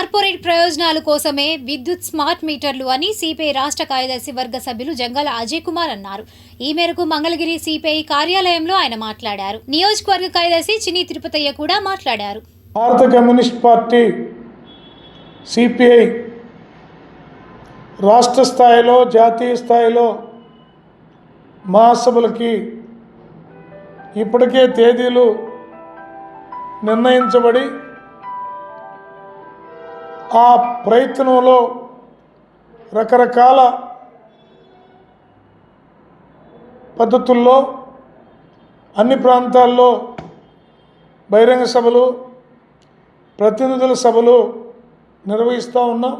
Corporate ప్రయోజనాల కోసమే విద్యుత్ స్మార్ట్ మీటర్లు అని సిపిఐ రాష్ట్ర కార్యదర్శి వర్గ సభ్యులు జంగాల అజయ్ కుమార్ అన్నారు. ఈ మేరకు మంగళగిరి సిపిఐ కార్యాలయంలో ఆయన మాట్లాడారు. నియోజకవర్గ కార్యదర్శి చిన్ని తిరుపతయ్య కూడా మాట్లాడారు. భారత కమ్యూనిస్ట్ పార్టీ సిపిఐ రాష్ట్ర స్థాయిలో జాతీయ స్థాయిలో మహాసభలకి ఇప్పటికే తేదీలు నిర్ణయించబడి ఆ ప్రయత్నంలో రకరకాల పద్ధతుల్లో అన్ని ప్రాంతాల్లో బహిరంగ సభలు ప్రతినిధుల సభలు నిర్వహిస్తూ ఉన్నాం.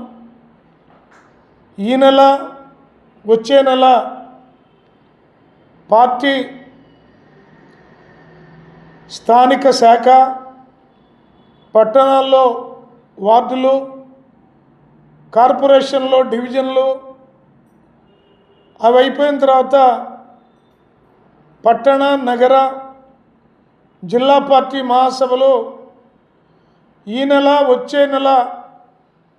ఈ నెల వచ్చే నెల పార్టీ స్థానిక శాఖ పట్టణాల్లో వార్డులు కార్పొరేషన్లో డివిజన్లు అవి అయిపోయిన తర్వాత పట్టణ నగర జిల్లా పార్టీ మహాసభలు ఈ నెల వచ్చే నెల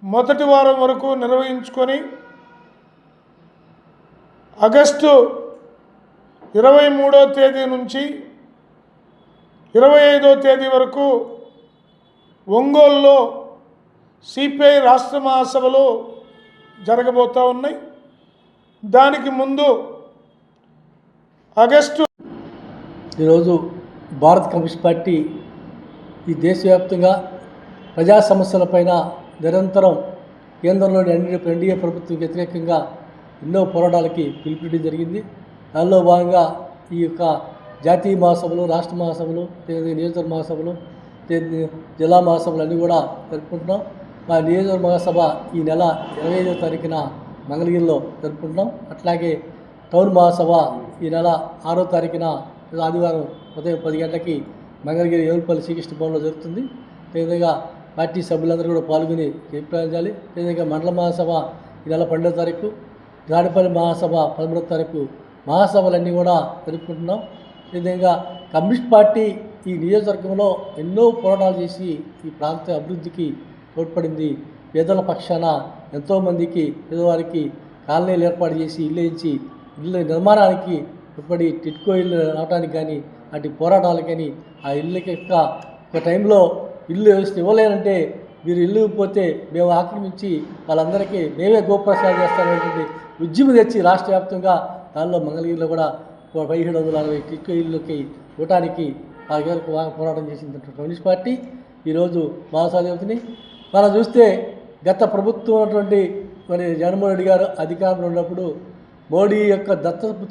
మొదటి వారం వరకు నిర్వహించుకొని ఆగస్టు ఇరవై మూడో తేదీ నుంచి ఇరవై ఐదో తేదీ వరకు ఒంగోలులో సిపిఐ రాష్ట్ర మహాసభలు జరగబోతూ ఉన్నాయి. దానికి ముందు ఆగస్టు ఈరోజు భారత కమ్యూనిస్ట్ పార్టీ ఈ దేశవ్యాప్తంగా ప్రజా సమస్యలపైన నిరంతరం కేంద్రంలోని ఎన్డీ ఎన్డీఏ ప్రభుత్వం వ్యతిరేకంగా ఎన్నో పోరాటాలకి పిలుపునివ్వడం జరిగింది. దానిలో భాగంగా ఈ యొక్క జాతీయ మహాసభలు రాష్ట్ర మహాసభలు లేదా నియోజకవర్గ మహాసభలు జిల్లా మహాసభలు అన్నీ కూడా జరుపుకుంటున్నాం. మా నియోజకవర్గ మహాసభ ఈ నెల ఇరవై ఐదో తారీఖున మంగళగిరిలో జరుపుకుంటున్నాం. అట్లాగే టౌన్ మహాసభ ఈ నెల ఆరో తారీఖున ఆదివారం ఉదయం పది గంటలకి మంగళగిరి ఏవులపల్లి శ్రీకృష్ణ భవన్లో జరుగుతుంది. అదేవిధంగా పార్టీ సభ్యులందరూ కూడా పాల్గొని అభిప్రాయించాలి. అదేవిధంగా మండల మహాసభ ఈ నెల పన్నెండో తారీఖు గాడిపల్లి మహాసభ పదమూడో తారీఖు మహాసభలన్నీ కూడా జరుపుకుంటున్నాం. అదేవిధంగా కమ్యూనిస్ట్ పార్టీ ఈ నియోజకవర్గంలో ఎన్నో పోరాటాలు చేసి ఈ ప్రాంత అభివృద్ధికి తోడ్పడింది పేదల పక్షాన ఎంతోమందికి పేదవారికి కాలనీలు ఏర్పాటు చేసి ఇల్లు ఇచ్చి ఇళ్ళ నిర్మాణానికి ఇప్పటి టిట్కో ఇల్లు రావడానికి కానీ అటు పోరాటాలు కానీ ఆ ఇళ్ళకి యొక్క ఒక టైంలో ఇల్లు వ్యవస్థ ఇవ్వలేనంటే మీరు ఇల్లు పోతే మేము ఆక్రమించి వాళ్ళందరికీ మేమే గోప్రసాదం చేస్తామనేటువంటి ఉద్యమం తెచ్చి రాష్ట్ర వ్యాప్తంగా దానిలో మంగళగిరిలో కూడా పదిహేడు వందల అరవై టిట్కో ఇళ్ళకి ఇవ్వటానికి ఆ బాగా పోరాటం చేసింది కమ్యూనిస్ట్ పార్టీ ఈరోజు మహాసాదేవతిని మనం చూస్తే గత ప్రభుత్వం ఉన్నటువంటి మరి జగన్మోహన్ రెడ్డి గారు అధికారంలో ఉన్నప్పుడు మోడీ యొక్క దత్తపుత్రుడు